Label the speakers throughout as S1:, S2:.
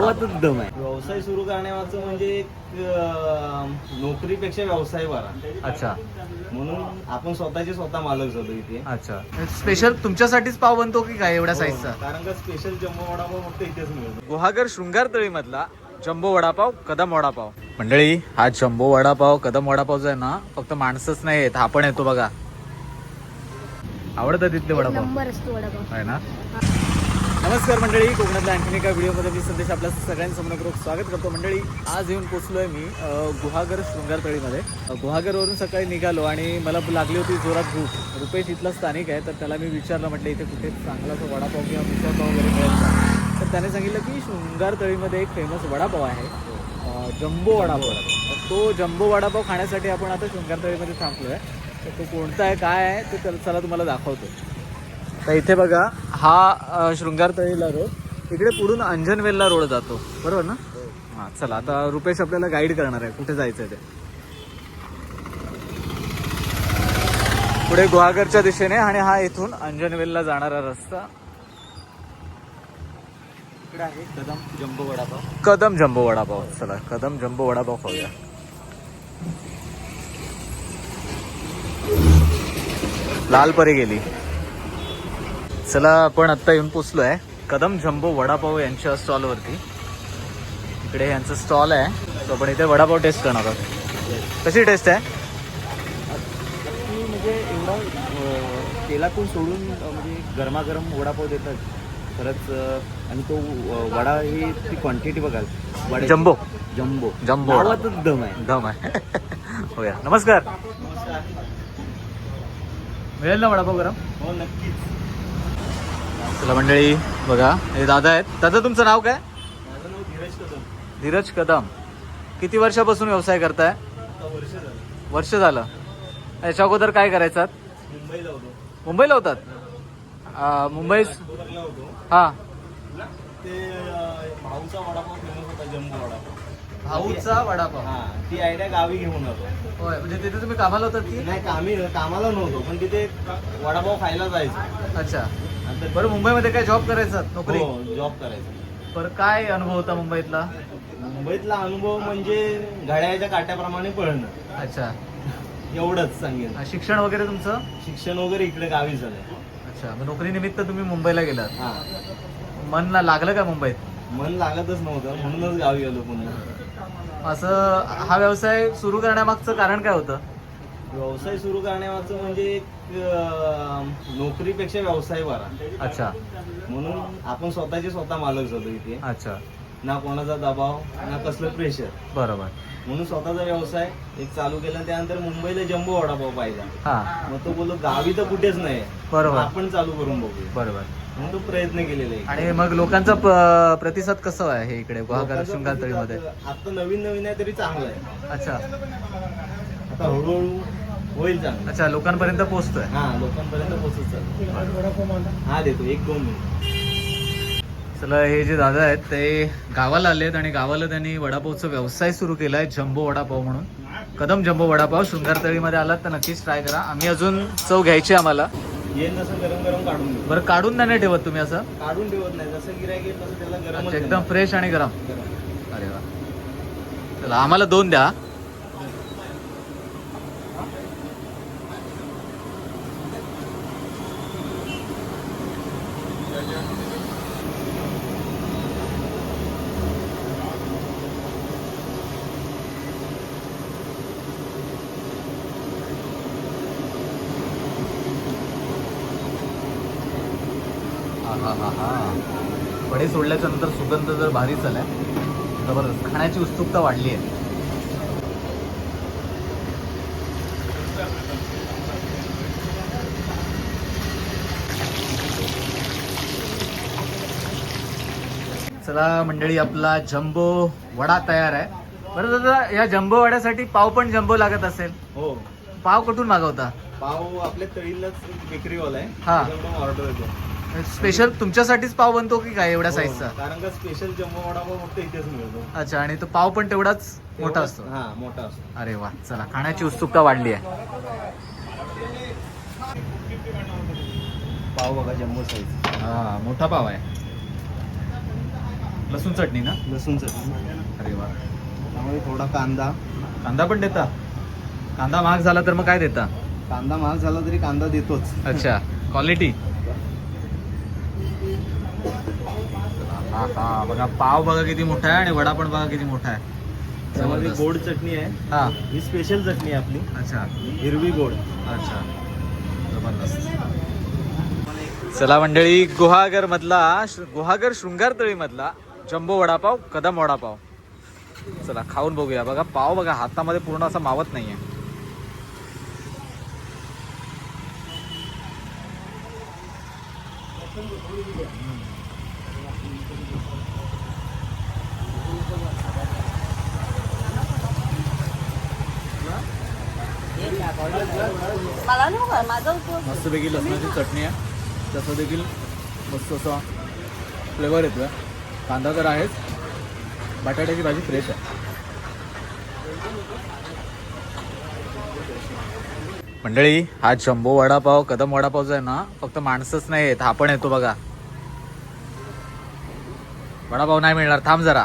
S1: गावातच दम आहे.
S2: व्यवसाय सुरू करण्याचं म्हणजे एक अं, नोकरीपेक्षा व्यवसाय बरा.
S1: अच्छा.
S2: म्हणून आपण स्वतःचे स्वतः मालक झालो इथे.
S1: अच्छा. स्पेशल तुमच्यासाठीच पाव बनतो की काय एवढ्या साईजचा
S2: हो, कारण का स्पेशल जम्बो वडापाव फक्त इथेच मिळतो.
S1: गुहागर शृंगार मधला जम्बो वडापाव कदम वडापाव. मंडळी हा जम्बो वडापाव कदम वडापाव जो आहे ना फक्त माणसंच नाही येत हा पण येतो बघा. आवडतं तिथले वडापाव?
S3: नंबर असतो वडापाव.
S1: आहे ना? नमस्कार मंडळी कोकणातल्या आणखीन एका व्हिडिओमध्ये मी संदेश आपल्या सगळ्यांसमोर स्वागत करतो. मंडळी आज येऊन पोचलोय मी गुहागर शृंगारतळीमध्ये गुहागरवरून सकाळी निघालो आणि मला लागली होती जोरात भूक. रुपेश इथला स्थानिक आहे तर त्याला मी विचारलं म्हटलं इथे कुठे चांगला असं वडापाव किंवा मिसळपाव वगैरे मिळेल का? तर त्याने सांगितलं की शृंगारतळीमध्ये एक फेमस वडापाव आहे जम्बो वडापाव. तो जम्बो वडापाव खाण्यासाठी आपण आता शृंगारतळीमध्ये थांबलो आहे तर तो कोणता आहे काय आहे ते चला तुम्हाला दाखवतो. तर इथे बघा हा शृंगार शृंगारतळीला रोड. इकडे पुढून अंजनवेलला रोड जातो. बरोबर ना? हां चला आता रुपेश आपल्याला गाईड करणार आहे. कुठे जायचं आहे ते? पुढे गुहागरच्या दिशेने आणि हा इथून अंजनवेलला जाणारा रस्ता. इकडे आहे कदम जम्बो वडापाव. कदम जम्बो वडापाव. चला कदम जम्बो वडापाव खाऊया. लाल परी गेली. चला आपण आत्ता येऊन पोचलो आहे कदम जम्बो वडापाव यांच्या स्टॉलवरती. इकडे यांचं स्टॉल आहे. तो आपण इथे वडापाव टेस्ट करणार आहोत. कशी टेस्ट आहे?
S2: म्हणजे एवढा अं, तेलातून सोडून म्हणजे गरमागरम वडापाव देतात. अं, आणि तो वडा ही ती क्वांटिटी बघाल. वड्याची.
S1: जम्बो.
S2: जम्बो.
S1: जम्बो वडा.
S2: गावातच दम आहे.
S1: दम आहे. होया. नमस्कार. मिळेल ना वडापाव गरम?
S2: हो नक्कीच.
S1: चला मंडळी बघा. हे दादा आहेत. दादा तुमचं नाव काय?
S2: माझं नाव धीरज कदम.
S1: धीरज कदम. किती वर्षापासून व्यवसाय करताय?
S2: वर्ष झालं.
S1: वर्ष झालं. याच्या अगोदर काय करायचात?
S2: मुंबईला होतो.
S1: मुंबईला होतात? मुंबई
S2: नागपूरला होतो.
S1: हा.
S2: ते अं, भाऊचा वडापाव फेमस होता जम्बो वडापाव.
S1: भाऊचा वडापाव.
S2: हा ती आयडिया गावी घेऊन आलो.
S1: होय म्हणजे तिथे तुम्ही कामाला होतात की?
S2: नाही कामी कामाला नव्हतो पण तिथे वडापाव खायला जायचो.
S1: अच्छा.
S2: नंतर
S1: बरं मुंबईमध्ये काय जॉब करायचा नोकरी?
S2: हो जॉब करायचा.
S1: बरं काय अनुभव होता मुंबईतला?
S2: मुंबईतला अनुभव म्हणजे घड्याळ्याच्या काट्याप्रमाणे पळणं.
S1: अच्छा.
S2: एवढंच सांगेन.
S1: शिक्षण वगैरे तुमचं?
S2: शिक्षण वगैरे इकडे गावी झालंय.
S1: अच्छा मग नोकरीनिमित्त तुम्ही मुंबईला गेलात.
S2: हा.
S1: मन लागलं का मुंबईत?
S2: मन लागतच नव्हतं म्हणूनच गावी आलो पुन्हा.
S1: असं हा व्यवसाय सुरू करण्यामागचं कारण काय होतं?
S2: व्यवसाय सुरू करण्यामागचं म्हणजे एक अं, नोकरीपेक्षा व्यवसाय बरा.
S1: अच्छा.
S2: म्हणून आपण स्वतःचे स्वतः मालक झालो इथे.
S1: अच्छा.
S2: ना कोणाचा दबाव ना कसलं प्रेशर
S1: बरोबर.
S2: म्हणून स्वतःचा व्यवसाय एक चालू केला. त्यानंतर मुंबईला जम्बो वडापाव पाहिजे
S1: हा.
S2: मग तो बोललो गावी तर कुठेच नाही.
S1: बरोबर.
S2: आपण चालू करून बघूया.
S1: बरोबर.
S2: प्रयत्न केलेला. आहे
S1: आणि मग लोकांचा प- प्रतिसाद कसा आहे हे इकडे गुहागर शृंगारतळीमध्ये
S2: आता नवीन नवीन आहे तरी चांगलं आहे.
S1: अच्छा.
S2: आता हळूहळू होईल चांगलं.
S1: अच्छा लोकांपर्यंत पोहोचतोय.
S2: हा लोकांपर्यंत पोहोचत हा देतो एक दोन मिनिट.
S1: चला हे जे दादा आहेत ते गावाला आले आहेत आणि गावाला त्यांनी वडापावचा व्यवसाय सुरू केलाय जम्बो वडापाव म्हणून. कदम जम्बो वडापाव शृंगारतळीमध्ये आलात तर नक्कीच ट्राय करा. आम्ही अजून चव घ्यायची आहे आम्हाला.
S2: गरम गरम काढून देऊ
S1: बरं काढून नाही ठेवत तुम्ही असं?
S2: काढून ठेवत नाही. जसं गिरायक येईल तसं त्याला गरम
S1: अच्छा, एकदम फ्रेश आणि गरम. अरे वा. चला आम्हाला दोन द्या. हा हा हा. हा वडे सोडल्याच्या नंतर सुगंध जर भारीच आलाय जबरदस्त. खाण्याची उत्सुकता वाढली आहे. चला मंडळी आपला जम्बो वडा तयार आहे. बरं दादा या जम्बो वड्यासाठी पाव पण जम्बो लागत असेल.
S2: हो.
S1: पाव कुठून मागवता?
S2: पाव आपल्या तळीलाच बेकरीवाला आहे.
S1: हा.
S2: ऑर्डर येतो.
S1: स्पेशल तुमच्यासाठीच पाव बनतो की काय एवढ्या
S2: हो,
S1: साईजचा
S2: कारण का स्पेशल जम्बो वडापाव फक्त इथेच मिळतो.
S1: अच्छा आणि तो पाव पण तेवढाच मोठा असतो?
S2: हा मोठा असतो.
S1: अरे वा चला खाण्याची उत्सुकता वाढली आहे.
S2: पाव बघा जम्बो साईज
S1: हा मोठा पाव आहे. लसूण चटणी ना?
S2: लसूण चटणी.
S1: अरे वा.
S2: त्यामुळे थोडा कांदा.
S1: कांदा पण देता? कांदा महाग झाला तर मग काय देता?
S2: कांदा महाग झाला तरी कांदा देतोच.
S1: अच्छा क्वालिटी हा हा बघा पाव बघा किती मोठा आहे आणि वडा पण बघा किती मोठा आहे.
S2: त्यामध्ये. गोड चटणी आहे.
S1: हा.
S2: ही स्पेशल चटणी आहे आपली.
S1: अच्छा.
S2: हिरवी गोड.
S1: अच्छा. जबरदस्त. चला मंडळी गुहागर मधला गुहागर शृंगारतळी मधला जम्बो वडापाव कदम वडापाव. चला खाऊन बघूया. बघा पाव बघा हातामध्ये पूर्ण असा मावत नाहीये.
S3: मला नको
S1: मस्तपैकी लसणाची चटणी आहे. तसं देखील मस्त असा फ्लेवर येतोय. कांदा तर आहेच. बटाट्याची भाजी फ्रेश आहे. मंडळी हा जम्बो वडापाव कदम वडापावचा आहे ना? फक्त माणसंच नाही येत हा पण येतो बघा. वडापाव नाही मिळणार थांब जरा.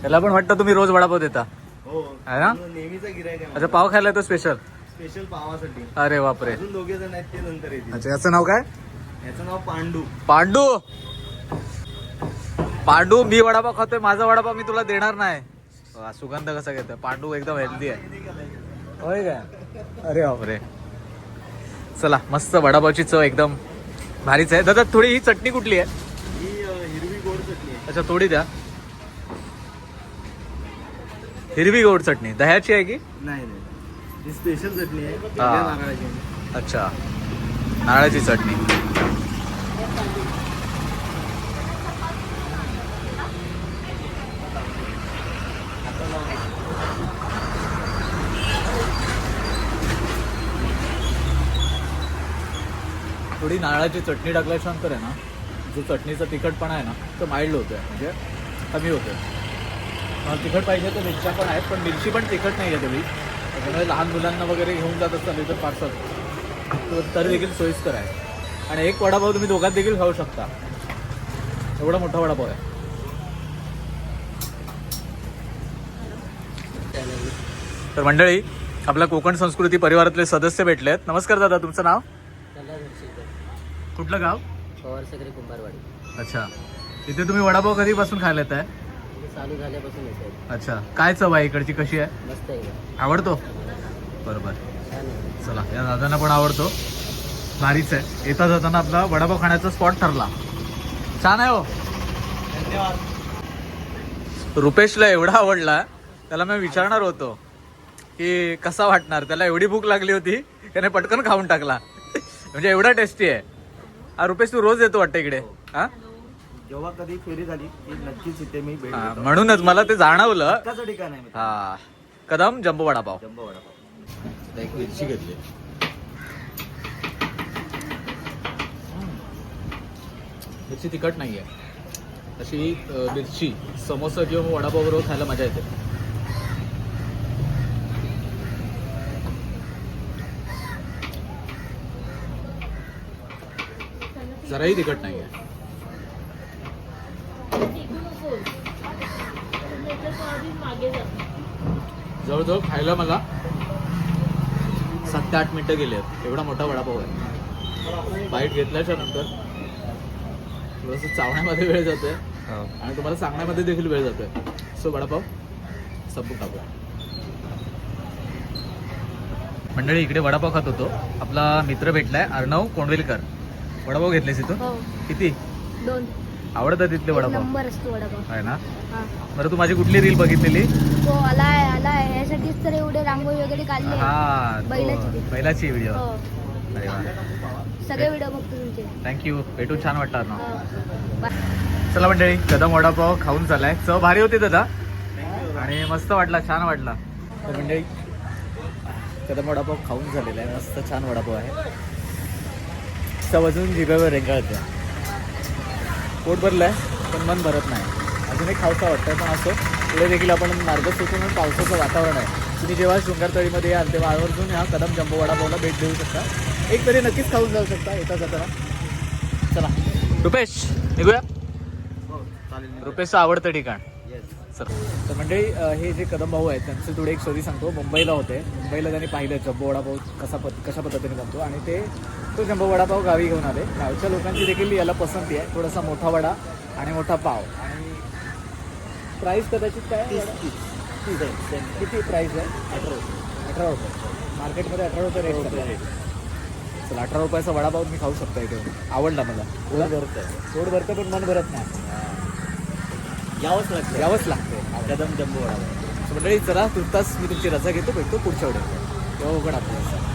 S1: त्याला पण वाटतं तुम्ही रोज वडापाव देता.
S2: हो.
S1: आहे ना?
S2: नेहमीचा गिरायक
S1: अच्छा पाव खायला येतो स्पेशल
S2: स्पेशल पावासाठी.
S1: अरे बापरे.
S2: अजून दोघे जण आहेत ते नंतर येतील.
S1: अच्छा याचं नाव काय?
S2: याचं नाव पांडू.
S1: पांडू. पांडू मी वडापाव खातोय माझा वडापाव मी तुला देणार नाही. सुगंध कसा घेतोय. पांडू एकदम हेल्दी आहे. होय काय? अरे बापरे. चला मस्त वडापावची चव एकदम भारीच आहे. दादा थोडी ही चटणी कुठली आहे? अच्छा थोडी द्या. हिरवी गोड चटणी. दह्याची आहे की?
S2: नाही नाही. ही स्पेशल चटणी आहे.
S1: हा.
S2: वेगळ्या नारळाची आहे.
S1: अच्छा. नारळाची चटणी. थोडी नारळाची चटणी टाकल्याच्या नंतर आहे ना? जो चटणीचा तिखटपणा आहे ना तो माइल्ड होतोय. म्हणजे कमी होतोय. मला तिखट पाहिजे तर मिरच्या पण आहेत पण मिरची पण तिखट नाही आहे तेवढी. त्याच्यामुळे लहान मुलांना वगैरे घेऊन जात असताना तर पार्सल तर तरी देखील सोयीस्कर आहे. आणि एक वडापाव तुम्ही दोघात देखील खाऊ शकता. एवढा मोठा वडापाव आहे. तर मंडळी आपल्या कोकण संस्कृती परिवारातले सदस्य भेटले आहेत नमस्कार दादा तुमचं नाव? कुठलं गाव?
S3: पवार सगळे कुंभारवाडी.
S1: अच्छा. इथे तुम्ही वडापाव कधीपासून खायला येत आहे
S3: चालू झाल्यापासून येते
S1: अच्छा. काय चव आहे इकडची? कशी आहे?
S3: मस्त आहे.
S1: आवडतो? बरोबर.
S3: छान आहे.
S1: चला या दादांना पण आवडतो. भारीच आहे. येता जाताना आपला वडापाव खाण्याचा स्पॉट ठरला. छान आहे हो. रुपेशला एवढा आवडला त्याला मी विचारणार होतो की कसा वाटणार? त्याला एवढी भूक लागली होती त्याने पटकन खाऊन टाकला. म्हणजे एवढा टेस्टी आहे. हा रुपेश तू रोज येतो वाटतं इकडे? हा.
S2: जेव्हा कधी फेरी झाली की नक्कीच इथे मी भेट
S1: हा,
S2: देतो.
S1: म्हणूनच मला ते जाणवलं.
S2: हक्काचं ठिकाण आहे मित्र.
S1: हा. कदम जम्बो वडापाव.
S2: जम्बो वडापाव.
S1: एक मिरची घेतली. मिरची तिखट नाही आहे अशी अ, मिरची समोसा किंवा वडापाव बरोबर खायला मजा येते. जराही तिखट नाही आहे जवळजवळ खायला मला सात ते आठ मिनिटं गेले आहेत एवढा मोठा वडापाव आहे. बाईट घेतल्याच्या नंतर थोडंसं चावण्यामध्ये वेळ जातोय. आणि तुम्हाला सांगण्यामध्ये देखील वेळ जातोय. सो वडापाव संपून टाकूया मंडळी इकडे वडापाव खात होतो. आपला मित्र भेटलाय अर्णव कोंडवेलकर. वडापाव घेतलेस इथून?
S3: हो.
S1: किती?
S3: दोन.
S1: आवडतात तिथले वडापाव?
S3: नंबर असतो वडापाव.
S1: आहे ना?
S3: हा.
S1: बरं तू माझी कुठली रील बघितलेली?
S3: हो आलाय आलाय. ह्यासाठीच तर एवढे रांगोळी वगैरे काढले.
S1: हा तो
S3: बैलाची ती.
S1: बैलाची व्हिडिओ
S3: हो.
S1: अरे वा.
S3: सगळे व्हिडिओ बघतो तुमचे.
S1: थँक्यू भेटून छान वाटतं ना?
S3: हो. बाय.
S1: चला मंडळी कदम वडापाव खाऊन चालाय चव भारी होती दादा. आणि मस्त वाटला छान वाटला. तर मंडळी कदम वडापाव खाऊन झालेला आहे. मस्त छान वडापाव आहे. चव अजून जिभेवर रेंगाळते. पोट भरलं आहे पण मन भरत नाही. अजून एक खावसा वाटतंय पण असं. पुढे देखील आपण मार्ग सुटून पावसाचं वातावरण आहे. तुम्ही जेव्हा शृंगारतळीमध्ये याल तेव्हा आवर्जून ह्या कदम जम्बो वडापावला भेट देऊ शकता. एक तरी नक्कीच खाऊन जाऊ शकता येता जाताना. चला. रुपेश निघूया?
S2: आलेली
S1: रुपेशचं आवडतं ठिकाण. सर. तर मंडळी अ, हे जे कदम भाऊ आहेत त्यांचे थोडी एक स्टोरी सांगतो. मुंबईला होते. मुंबईला त्यांनी पाहिलं जम्बो वडापाव कसा पद कशा पद्धतीने बनतो. आणि ते तो जम्बो वडापाव गावी घेऊन आले. गावच्या लोकांची देखील याला पसंती आहे. थोडासा मोठा वडा आणि मोठा पाव. आणि प्राईस कदाचित काय आहे? तीस आहे. किती प्राईस आहे? अठरा रुपये. अठरा रुपये. मार्केटमध्ये अठरा रुपये रेट चला अठरा रुपयाचा वडापाव मी खाऊ शकतो इथे. आवडला मला.
S2: पोट भरतं.
S1: पोट भरतं पण मन भरत नाही.
S2: यावंच लागतं
S1: यावंच लागते
S2: कदम जम्बो वडा
S1: मंडळी चला तुर्तास मी तुमची रजा घेतो भेटतो पुढच्या वेळेला तेव्हा उघड आपल्याला.